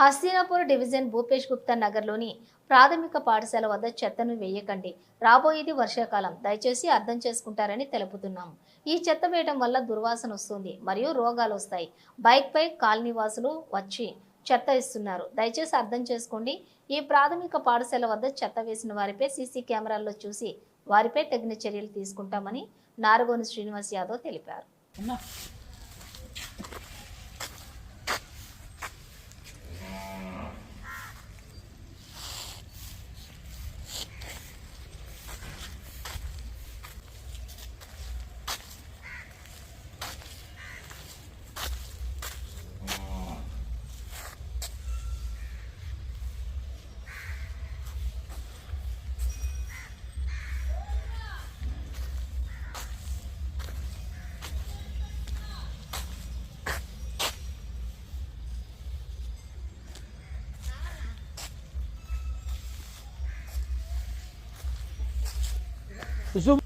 Hastinapur division Bhupesh Gupta నగర్లోని ప్రాథమిక పాఠశాల వద్ద చెత్తను వేయకండి. రాబోయేది వర్షాకాలం. దయచేసి అర్థం చేసుకుంటారని తెలుపుతున్నాం. ఈ చెత్త వేయడం వల్ల దుర్వాసన వస్తుంది మరియు రోగాలు వస్తాయి. బైక్పై కాలనీవాసులు వచ్చి చెత్త ఇస్తున్నారు. దయచేసి అర్థం చేసుకోండి. ఈ ప్రాథమిక పాఠశాల వద్ద చెత్త వేసిన వారిపై సీసీ కెమెరాల్లో చూసి వారిపై తగిన చర్యలు తీసుకుంటామని నారగోని శ్రీనివాస్ యాదవ్ తెలిపారు. Zoom.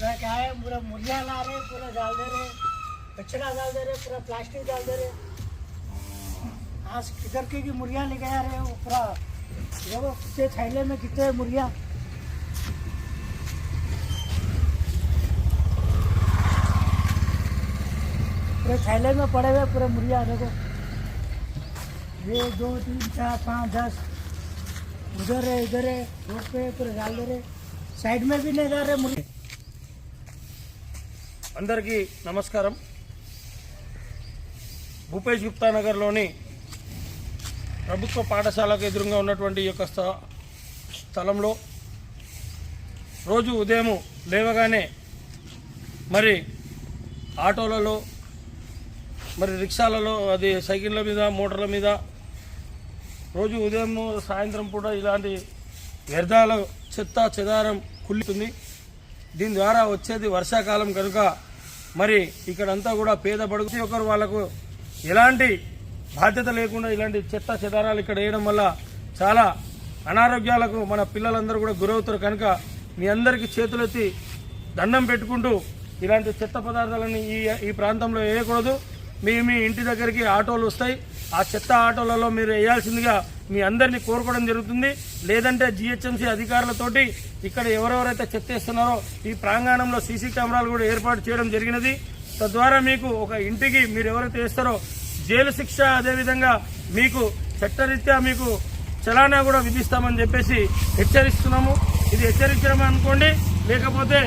क्या है, पूरा मुर्गियाँ ला रहे पूरा डाल दे रहे कचरा डाल दे रहे पूरा प्लास्टिक डाल दे रहे हाँ। किधर की मुर्गियाँ लेके आ रहे हैं? पूरा देखो कितने थैले में कितने मुर्गियाँ। पूरे थैले में पड़े हुए पूरे मुर्गियाँ देखो ये दो तीन चार पाँच दस उधर है इधर है रोड पे पूरे डाल दे रहे साइड में भी नहीं डाल रहे मुर्गी అందరికీ నమస్కారం భూపేష్ గుప్తా నగర్లోని ప్రభుత్వ పాఠశాలకు ఎదురుగా ఉన్నటువంటి ఈ యొక్క స్థ- స్థలంలో రోజు ఉదయం లేవగానే మరి ఆటోలలో మరి రిక్షాలలో అది సైకిళ్ళ మీద మోటార్ల మీద రోజు ఉదయం సాయంత్రం పూట ఇలాంటి వ్యర్థాల చెత్త చెదారం కుళ్ళుతుంది దీని ద్వారా వచ్చేది వర్షాకాలం కనుక మరి ఇక్కడంతా కూడా పేద బడుగు. ఒకరు వాళ్ళకు ఎలాంటి బాధ్యత లేకుండా ఇలాంటి చెత్త చెదారాలు ఇక్కడ వేయడం వల్ల చాలా అనారోగ్యాలకు మన పిల్లలందరూ కూడా గురవుతారు. కనుక మీ అందరికీ చేతులెత్తి దండం పెట్టుకుంటూ ఇలాంటి చెత్త పదార్థాలని ఈ ఈ ప్రాంతంలో వేయకూడదు. మీ మీ ఇంటి దగ్గరికి ఆటోలు వస్తాయి. ఆ చెత్త ఆటోలలో మీరు వేయాల్సిందిగా మీ అందరినీ కోరుకోవడం జరుగుతుంది. లేదంటే జిహెచ్ఎంసీ అధికారులతోటి ఇక్కడ ఎవరెవరైతే చెత్త వేస్తున్నారో ఈ ప్రాంగణంలో సీసీ కెమెరాలు కూడా ఏర్పాటు చేయడం జరిగినది. తద్వారా మీకు ఒక ఇంటికి మీరు ఎవరైతే వేస్తారో జైలు శిక్ష అదేవిధంగా మీకు చట్టరీత్యా మీకు చలానా కూడా విధిస్తామని చెప్పేసి హెచ్చరిస్తున్నాము. ఇది హెచ్చరించడం అనుకోండి లేకపోతే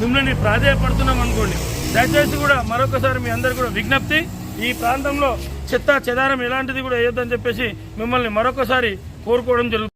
మిమ్మల్ని ప్రాధేయపడుతున్నాం అనుకోండి. దయచేసి కూడా మరొకసారి మీ అందరు కూడా విజ్ఞప్తి ఈ ప్రాంతంలో చెత్త చెదారం ఎలాంటిది కూడా వేయొద్దని చెప్పేసి మిమ్మల్ని మరొకసారి కోరుకోవడం జరుగుతుంది.